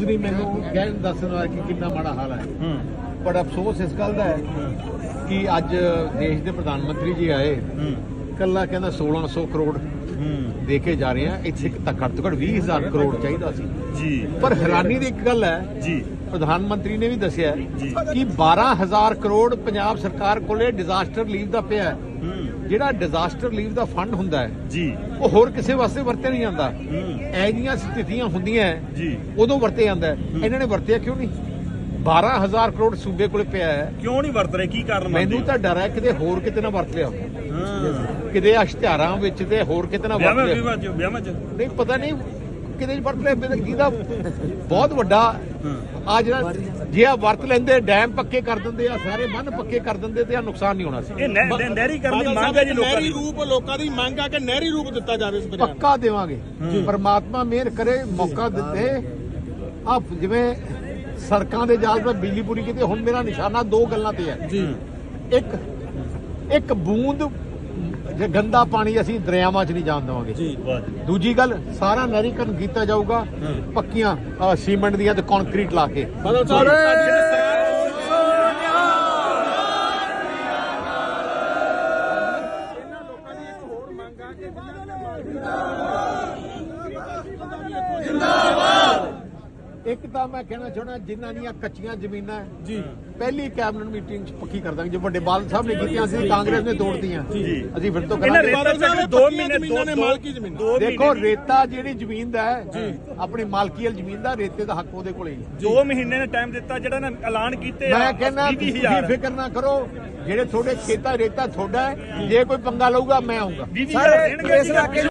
ਨਹੀਂ ਮੈਨੂੰ ਕਹਿਣ ਦੱਸਣ ਵਾਲਾ ਕਿ ਕਿੰਨਾ ਮਾੜਾ ਹਾਲ ਹੈ। ਪਰ ਅਫਸੋਸ ਇਸ ਗੱਲ ਦਾ ਹੈ ਕਿ ਅੱਜ ਦੇਸ਼ ਦੇ ਪ੍ਰਧਾਨ ਮੰਤਰੀ ਜੀ ਆਏ। ਕੱਲਾ ਕਹਿੰਦਾ 1600 ਕਰੋੜ ਦੇ ਕੇ ਜਾ ਰਹੇ ਆ ਇੱਥੇ ਇੱਕ ਤਾਂ ਘੱਟ ਤੋਂ ਘੱਟ 20000 ਕਰੋੜ ਚਾਹੀਦਾ ਸੀ। ਜੀ। ਪਰ ਹੈਰਾਨੀ ਦੀ ਇੱਕ ਗੱਲ ਹੈ ਜੀ। ਪ੍ਰਧਾਨ ਮੰਤਰੀ ਨੇ ਵੀ ਦੱਸਿਆ। ਕਿ 12000 ਕਰੋੜ ਪੰਜਾਬ ਸਰਕਾਰ ਕੋਲੇ ਡਿਜ਼ਾਸਟਰ ਲੀਵ ਦਾ ਪਿਆ ਹੂੰ। ਜਿਹੜਾ ਡਿਜ਼ਾਸਟਰ ਲੀਵ ਦਾ ਫੰਡ ਹੁੰਦਾ ਹੈ ਜੀ। ਉਹ ਹੋਰ ਕਿਸੇ ਵਾਸਤੇ ਵਰਤਿਆ ਨਹੀਂ ਜਾਂਦਾ। ਹੂੰ। ਐ ਜੀਆਂ ਸਥਿਤੀਆਂ ਹੁੰਦੀਆਂ ਜੀ। ਉਦੋਂ ਵਰਤਿਆ ਜਾਂਦਾ। ਇਹਨਾਂ ਨੇ ਵਰਤਿਆ ਕਿਉਂ ਨਹੀਂ? 12000 ਕਰੋੜ ਸੂਬੇ ਕੋਲੇ ਪਿਆ ਹੈ। ਕਿਉਂ ਨਹੀਂ ਵਰਤ ਰਹੇ? ਕੀ ਕਾਰਨ ਮੈਨੂੰ ਤਾਂ ਡਰ ਹੈ ਕਿਤੇ ਹੋਰ ਕਿਤੇ ਨਾ ਵਰਤ ਲਿਆ। ਕਿਤੇ ਅਸ਼ਤਿਹਾਰਾਂ ਵਿੱਚ ਤੇ ਹੋਰ ਕਿਤੇ ਨਾ ਵਰਤ ਲਿਆ। ਵਿਆਹਾਂ ਚ ਨਹੀਂ ਪਤਾ ਨਹੀਂ ਕਿਤੇ ਵਰਤ ਲਿਆ ਜਿਹਦਾ ਬਹੁਤ ਵੱਡਾ। ਆ ਜਿਹੜਾ ਜੇ ਆ ਵਰਤ ਲੈਂਦੇ ਡੈਮ ਪੱਕੇ ਕਰ ਦਿੰਦੇ ਆ ਸਾਰੇ ਬੰਨ ਪੱਕੇ ਕਰ ਦਿੰਦੇ ਤੇ ਆ ਨੁਕਸਾਨ ਨਹੀਂ ਹੋਣਾ ਸੀ ਇਹ ਨਹਿ- ਨਹਿ- ਨਹਿਰੀ ਕਰਨ ਦੀ ਮੰਗ ਹੈ ਜੀ ਲੋਕਾਂ ਨਹਿਰੀ ਦੀ? ਰੂਪ ਲੋਕਾਂ ਦੀ ਮੰਗ ਆ ਕਿ ਨਹਿਰੀ ਰੂਪ ਦਿੱਤਾ ਜਾਵੇ ਇਸ ਬਿਆਨ ਪੱਕਾ ਦੇਵਾਂਗੇ। ਪਰਮਾਤਮਾ ਮਿਹਰ ਕਰੇ ਮੌਕਾ ਦਿੱਤੇ। ਆ ਜਿਵੇਂ ਸੜਕਾਂ ਦੇ ਜਾਲ ਤੇ ਬਿਜਲੀ ਪੂਰੀ ਕੀਤੀ ਹੁਣ ਮੇਰਾ ਨਿਸ਼ਾਨਾ ਦੋ ਗੱਲਾਂ ਤੇ ਹੈ। ਜੀ। ਇੱਕ ਇੱਕ ਬੂੰਦ ਜੇ ਗੰਦਾ ਪਾਣੀ ਅਸੀਂ ਦਰਿਆਵਾਂ 'ਚ ਨਹੀਂ ਜਾਣ ਦੇਵਾਂਗੇ। ਜੀ ਦੂਜੀ ਗੱਲ ਸਾਰਾ ਨਹਿਰੀਕਰਨ ਕੀਤਾ ਜਾਊਗਾ ਪੱਕੀਆਂ ਅ, ਸੀਮੈਂਟ ਦੀਆਂ ਤੇ ਕੰਕਰੀਟ ਲਾ ਕੇ। ਇਹਨਾਂ ਲੋਕਾਂ ਦੀ ਇੱਕ ਹੋਰ ਮੰਗ ਆ ਕਿ ਇੱਕ ਤਾਂ ਮੈਂ ਕਹਿਣਾ ਚਾਹਣਾ ਜਿਨ੍ਹਾਂ ਦੀਆਂ ਕੱਚੀਆਂ ਜ਼ਮੀਨਾਂ ਜੀ। ਪਹਿਲੀ ਕੈਬਨਿਟ ਮੀਟਿੰਗ 'ਚ ਪੱਕੀ ਕਰ ਦਾਂਗੇ। ਜੋ ਵੱਡੇ ਬਾਦਲ ਸਾਹਿਬ ਨੇ ਕੀਤੀਆਂ ਸੀ ਕਾਂਗਰਸ ਨੇ ਤੋੜਤੀਆਂ। ਜੀ। ਅਸੀਂ ਫਿਰ ਤੋਂ ਕਰਾਂਗੇ। ਸਾਹਿਬ ਪੱਕੀਆਂ ਮਹੀਨੇ ਜ਼ਮੀਨਾਂ ਨੇ ਦੋ- ਮਾਲਕੀ ਜ਼ਮੀਨਾਂ। ਦੋ ਦੇਖੋ ਰੇਤਾ ਜਿਹੜੀ ਜ਼ਮੀਨ ਦਾ ਹੈ ਜੀ। ਆਪਣੀ ਮਾਲਕੀ ਵਾਲੀ ਜ਼ਮੀਨ ਦਾ ਰੇਤੇ ਦਾ ਹੱਕ ਉਹਦੇ ਕੋਲੇ ਹੀ ਦੋ ਮਹੀਨੇ ਨੇ ਟਾਈਮ ਦਿੱਤਾ ਜਿਹੜਾ ਨਾ ਐਲਾਨ ਕੀਤੇ ਮੈਂ ਕਹਿੰਦਾ ਤੁਸੀਂ 20000 ਫਿਕਰ ਨਾ ਕਰੋ ਜਿਹੜੇ ਤੁਹਾਡੇ ਖੇਤਾਂ ਰੇਤਾ ਤੁਹਾਡਾ ਹੈ ਜੇ ਕੋਈ ਪੰਗਾ ਲਊਗਾ ਮੈਂ ਆਊਂਗਾ। 20000 ਦੇਣਗੇ ਇਸ ਇਲਾਕੇ